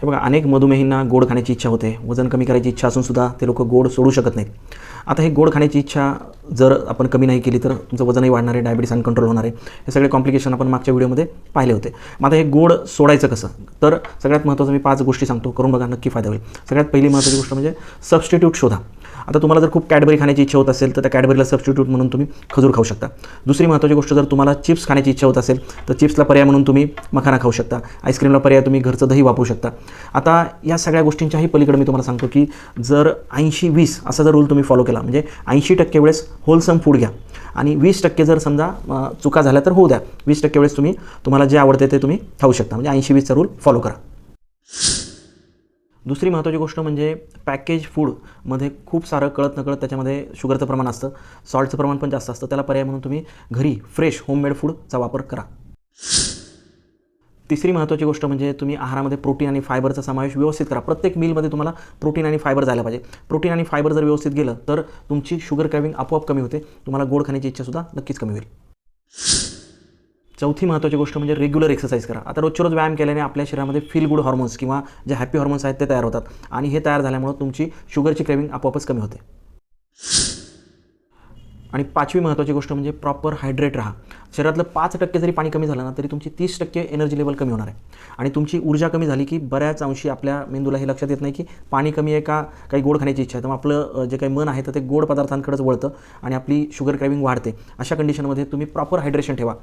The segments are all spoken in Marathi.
हे बघा अनेक मधुमेहींना गोड खाण्याची इच्छा होते. वजन कमी करायची इच्छा असूनसुद्धा ते लोक गोड सोडू शकत नाहीत. आता हे गोड खाण्याची इच्छा जर आपण कमी नाही केली तर तुमचं वजनही वाढणार आहे डायबिटीस अनकंट्रोल होणार आहे. हे सगळे कॉम्प्लिकेशन आपण मागच्या व्हिडिओमध्ये पाहिले होते. मग आता हे गोड सोडायचं कसं? तर सगळ्यात महत्त्वाचं मी पाच गोष्टी सांगतो. करून बघा नक्की फायदा होईल. सगळ्यात पहिली महत्त्वाची गोष्ट म्हणजे सबस्टिट्यूट शोधा. आता तुम्हाला जर खूप कॅडबरी खाण्याची इच्छा होत असेल तर त्या कॅडबरीला सबस्टिट्यूट म्हणून तुम्ही खजूर खाऊ शकता. दुसरी महत्त्वाची गोष्ट जर तुम्हाला चिप्स खाण्याची इच्छा होत असेल तर चिप्सला पर्याय म्हणून तुम्ही मखाना खाऊ शकता. आईस्क्रीमला पर्याय तुम्ही घरचं दही वापरू शकता. आता या सगळ्या गोष्टींच्याही पलीकडे मी तुम्हाला सांगतो की जर ऐंशी वीस असा जर रूल तुम्ही फॉलो केला म्हणजे ऐंशी टक्के वेळेस होलसम फूड घ्या. आणि वीस टक्के जर समजा चुका झाल्या तर होऊ द्या. वीस टक्के वेळेस तुम्ही तुम्हाला जे आवडते ते तुम्ही खाऊ शकता. म्हणजे ऐंशी वीसचा रूल फॉलो करा. दुसरी महत्त्वाची गोष्ट म्हणजे पॅकेज फूडमध्ये खूप सारं कळत नकळत त्याच्यामध्ये शुगरचं प्रमाण असतं. सॉल्टचं प्रमाण पण जास्त असतं. त्याला पर्याय म्हणून तुम्ही घरी फ्रेश होममेड फूडचा वापर करा. तिसरी महत्त्वाची गोष्ट म्हणजे तुम्ही आहारामध्ये प्रोटीन आणि फायबरचा समावेश व्यवस्थित करा. प्रत्येक मीलमध्ये तुम्हाला प्रोटीन आणि फायबर जायला पाहिजे. प्रोटीन आणि फायबर जर व्यवस्थित गेलं तर तुमची शुगर कॅविंग आपोआप कमी होते. तुम्हाला गोड खाण्याची इच्छासुद्धा नक्कीच कमी होईल. चौथी महत्त्वाची गोष्ट म्हणजे रेग्युलर एक्सरसाइज करा. आता रोजच्या रोज व्यायाम केल्याने आपल्या शरीरामध्ये फील गुड हॉर्मोन्स किंवा जे हॅपी हॉर्मोन्स आहेत ते तयार होतात आणि हे तयार झाल्यामुळं तुमची शुगरची क्रेविंग आपोआपच कमी होते. आणि पाचवी महत्त्वाची गोष्ट म्हणजे प्रॉपर हायड्रेट राहा. शरीरातलं पाच टक्के जरी पाणी कमी झालं ना तरी तुमची तीस टक्के एनर्जी लेवल कमी होणार आहे. आणि तुमची ऊर्जा कमी झाली की बऱ्याच अंशी आपल्या मेंदूला हे लक्षात येत नाही की पाणी कमी आहे का काही गोड खाण्याची इच्छा आहे. तर मग आपलं जे काही मन आहे तर ते गोड पदार्थांकडेच वळतं आणि आपली शुगर क्रेविंग वाढते. अशा कंडिशनमध्ये तुम्ही प्रॉपर हायड्रेशन ठेवा.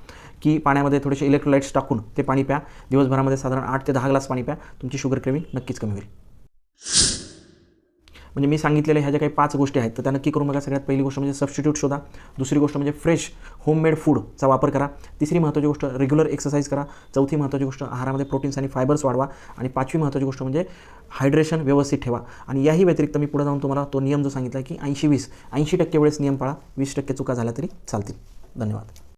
की पाण्यामध्ये थोडेसे इलेक्ट्रोलाइट्स टाकून ते पाणी प्या. दिवसभरामध्ये साधारण आठ ते दहा ग्लास पाणी प्या. तुमची शुगर क्रेविंग नक्कीच कमी होईल. म्हणजे मी सांगितलेल्या ह्या ज्या काही पाच गोष्टी आहेत तर त्या नक्की करून बघा. सगळ्यात पहिली गोष्ट म्हणजे सबस्टिट्यूट शोधा. दुसरी गोष्ट म्हणजे फ्रेश होममेड फूडचा वापर करा. तिसरी महत्त्वाची गोष्ट रेग्युलर एक्सरसाइज करा. चौथी महत्त्वाची गोष्ट आहारामध्ये प्रोटीन्स आणि फायबर्स वाढवा. आणि पाचवी महत्त्वाची गोष्ट म्हणजे हायड्रेशन व्यवस्थित ठेवा. आणि याही व्यतिरिक्त मी पुढे जाऊन तुम्हाला तो नियम जो सांगितला की ऐंशी वीस ऐंशी टक्के वेळेस नियम पाळा. वीस टक्के चुका झाल्या तरी चालतील. धन्यवाद.